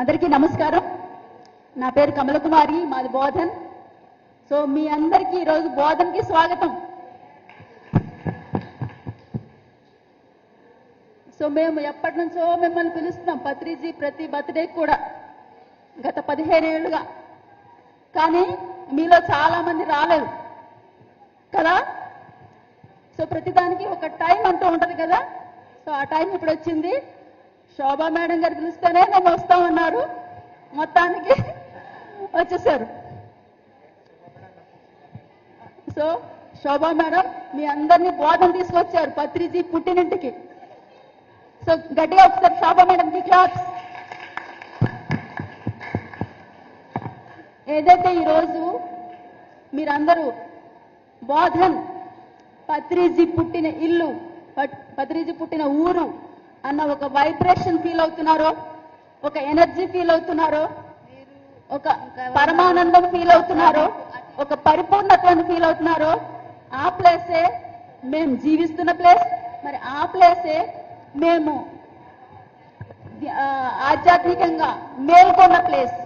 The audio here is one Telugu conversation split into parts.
అందరికీ నమస్కారం. నా పేరు కమలకుమారి మాది బోధన్. సో మీ అందరికీ ఈరోజు బోధన్కి స్వాగతం. సో మేము ఎప్పటి నుంచో మిమ్మల్ని పిలుస్తున్నాం పత్రిజీ ప్రతి బర్త్డే కూడా గత పదిహేను ఏళ్ళుగా. కానీ మీలో చాలా మంది రాలేదు కదా? సో ప్రతిదానికి ఒక టైం అంటూ ఉంటుంది కదా? సో ఆ టైం ఇప్పుడు వచ్చింది. శోభా మేడం గారు పిలిస్తేనే వస్తా వస్తామన్నారు మొత్తానికి వచ్చేసారు. సో శోభా మేడం మీ అందరినీ బోధన తీసుకొచ్చారు పత్రిజీ పుట్టినింటికి. సో గట్టిగా ఒకసారి శోభా మేడంకి క్లాప్స్ ఏదైతే ఈరోజు మీరందరూ బోధన్ పత్రిజీ పుట్టిన ఇల్లు పట్- పత్రిజీ పుట్టిన ఊరు అన్న ఒక వైబ్రేషన్ ఫీల్ అవుతున్నారో? ఒక ఎనర్జీ ఫీల్ అవుతున్నారో? ఒక పరమానందం ఫీల్ అవుతున్నారో? ఒక పరిపూర్ణత్వాన్ని ఫీల్ అవుతున్నారో? ఆ ప్లేసే మేము జీవిస్తున్న ప్లేస్ మరి ఆ ప్లేసే మేము ఆధ్యాత్మికంగా మేల్కొన్న ప్లేస్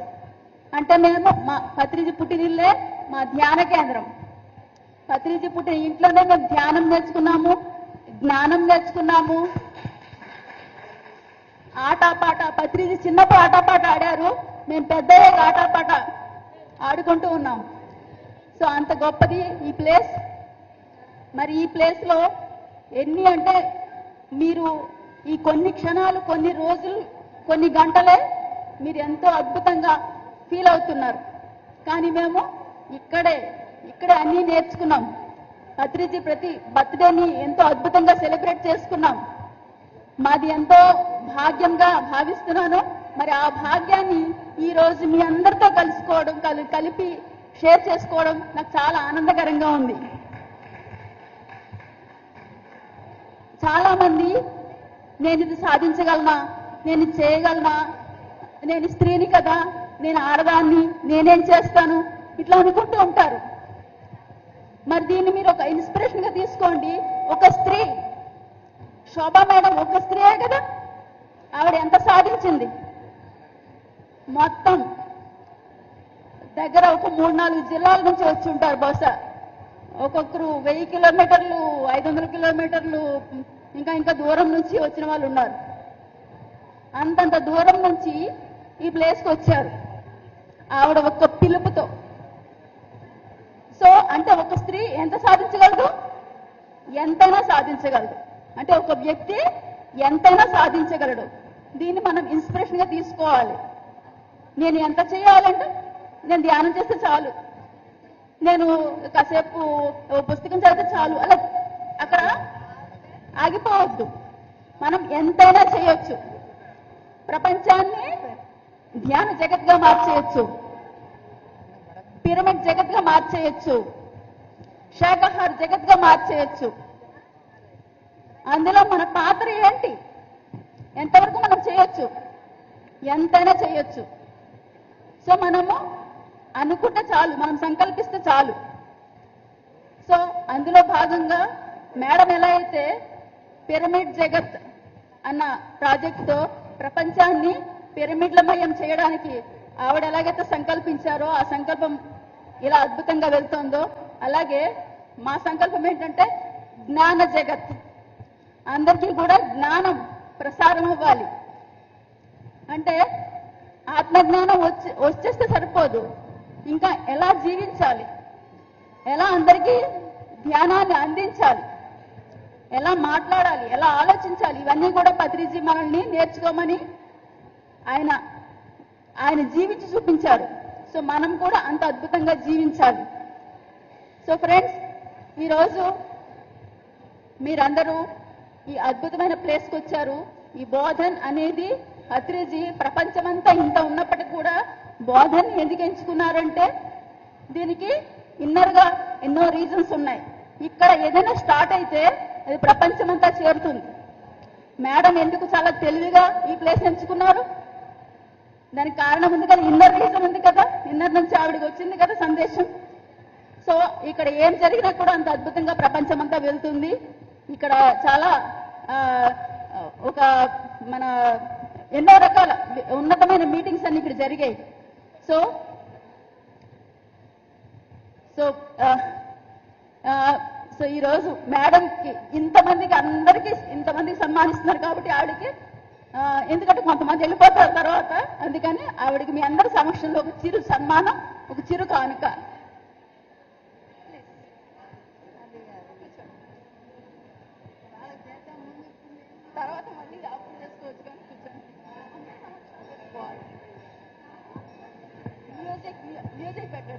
అంటే మేము మా పత్రిజీ పుట్టినిల్లే మా ధ్యాన కేంద్రం. పత్రిజీ పుట్టిన ఇంట్లోనే మేము ధ్యానం నేర్చుకున్నాము జ్ఞానం నేర్చుకున్నాము ఆటపాట పత్రిజీ చిన్నప్పుడు ఆటపాట ఆడారు. మేము పెద్ద ఆటపాట ఆడుకుంటూ ఉన్నాం. సో అంత గొప్పది ఈ ప్లేస్. మరి ఈ ప్లేస్లో ఎన్ని అంటే మీరు ఈ కొన్ని క్షణాలు కొన్ని రోజులు కొన్ని గంటలే మీరు ఎంతో అద్భుతంగా ఫీల్ అవుతున్నారు. కానీ మేము ఇక్కడే ఇక్కడే అన్నీ నేర్చుకున్నాం. పత్రిజీ ప్రతి బర్త్డేని ఎంతో అద్భుతంగా సెలబ్రేట్ చేసుకున్నాం. మాది ఎంతో భాగ్యంగా భావిస్తున్నాను. మరి ఆ భాగ్యాన్ని ఈ రోజు మీ అందరితో కలుసుకోవడం కలి- కలిపి షేర్ చేసుకోవడం నాకు చాలా ఆనందకరంగా ఉంది. చాలా మంది నేను ఇది సాధించగలనా? నేను చేయగలనా? నేను స్త్రీని కదా? నేను ఆడదాన్ని నేనేం చేస్తాను? ఇట్లా అనుకుంటూ ఉంటారు. మరి దీన్ని మీరు ఒక ఇన్స్పిరేషన్గా తీసుకోండి. ఒక స్త్రీ శోభా మేడం ఒక స్త్రీయే కదా? ఆవిడ ఎంత సాధించింది? మొత్తం దగ్గర ఒక మూడు నాలుగు జిల్లాల నుంచి వచ్చి ఉంటారు బహుశా. ఒక్కొక్కరు వెయ్యి కిలోమీటర్లు ఐదు వందల కిలోమీటర్లు ఇంకా ఇంకా దూరం నుంచి వచ్చిన వాళ్ళు ఉన్నారు. అంతంత దూరం నుంచి ఈ ప్లేస్కి వచ్చారు. ఆవిడ ఒక్క పిలుపుతో. సో అంటే ఒక స్త్రీ ఎంత సాధించగలదు? ఎంతైనా సాధించగలదు. అంటే ఒక వ్యక్తి ఎంతైనా సాధించగలడు. దీన్ని మనం ఇన్స్పిరేషన్గా తీసుకోవాలి. నేను ఎంత చేయాలంటే నేను ధ్యానం చేస్తే చాలు. నేను కాసేపు పుస్తకం చదివితే చాలు. అలా అక్కడ ఆగిపోవద్దు. మనం ఎంతైనా చేయొచ్చు. ప్రపంచాన్ని ధ్యాన జగత్గా మార్చేయచ్చు. పిరమిడ్ జగత్గా మార్చేయచ్చు. శాకాహార జగత్గా మార్చేయచ్చు. అందులో మన పాత్ర ఏంటి? ఎంతవరకు మనం చేయొచ్చు? ఎంతైనా చేయొచ్చు. సో మనము అనుకుంటే చాలు మనం సంకల్పిస్తే చాలు. సో అందులో భాగంగా మేడం ఎలా అయితే పిరమిడ్ జగత్ అన్న ప్రాజెక్టుతో ప్రపంచాన్ని పిరమిడ్లమయం చేయడానికి ఆవిడ ఎలాగైతే సంకల్పించారో ఆ సంకల్పం ఇలా అద్భుతంగా వెళ్తుందో అలాగే మా సంకల్పం ఏంటంటే జ్ఞాన జగత్. అందరికీ కూడా జ్ఞానం ప్రసారం అవ్వాలి అంటే ఆత్మజ్ఞానం వచ్చి వచ్చేస్తే సరిపోదు. ఇంకా ఎలా జీవించాలి? ఎలా అందరికీ ధ్యానాన్ని అందించాలి? ఎలా మాట్లాడాలి? ఎలా ఆలోచించాలి? ఇవన్నీ కూడా పత్రిజీ మనల్ని నేర్చుకోమని ఆయన ఆయన జీవించి చూపించారు. సో మనం కూడా అంత అద్భుతంగా జీవించాలి. సో ఫ్రెండ్స్ ఈరోజు మీరందరూ ఈ అద్భుతమైన ప్లేస్కి వచ్చారు. ఈ బోధన్ అనేది అత్రేజీ ప్రపంచమంతా ఇంత ఉన్నప్పటికీ కూడా బోధన్ ఎందుకు ఎంచుకున్నారంటే దీనికి ఇన్నర్గా ఎన్నో రీజన్స్ ఉన్నాయి. ఇక్కడ ఏదైనా స్టార్ట్ అయితే అది ప్రపంచమంతా చేరుతుంది. మేడం ఎందుకు చాలా తెలివిగా ఈ ప్లేస్ ఎంచుకున్నారు? దానికి కారణం ఉంది కదా ఇన్నర్ రీజన్ ఉంది కదా. ఇన్నర్ నుంచి ఆవిడకి వచ్చింది కదా సందేశం. సో ఇక్కడ ఏం జరిగినా కూడా అంత అద్భుతంగా ప్రపంచం అంతా వెళ్తుంది. ఇక్కడ చాలా ఒక మన ఎన్నో రకాల ఉన్నతమైన మీటింగ్స్ అన్ని ఇక్కడ జరిగాయి. సో సో సో ఈ రోజు మేడంకి ఇంతమందికి అందరికీ ఇంతమందికి సన్మానిస్తున్నారు కాబట్టి ఆవిడకి ఎందుకంటే కొంతమంది వెళ్ళిపోతారు తర్వాత అందుకని ఆవిడకి మీ అందరి సమక్షంలో ఒక చిరు సన్మానం ఒక చిరు కానుక. music, music better.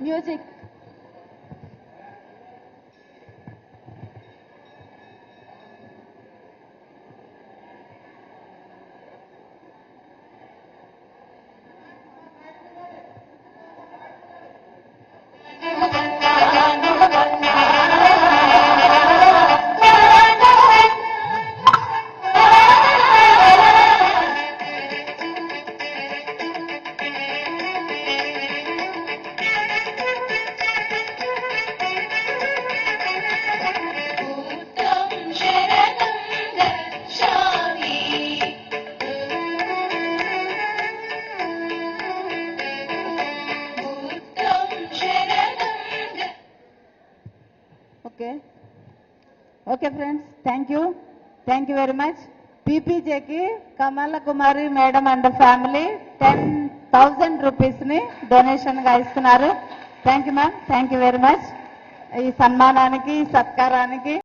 Music. Okay friends thank you thank you very much పీపీజేకి Kamala Kumari madam and family ten thousand రూపీస్ని డొనేషన్గా ఇస్తున్నారు. Thank you ma'am thank you very much ఈ సన్మానానికి సత్కారానికి.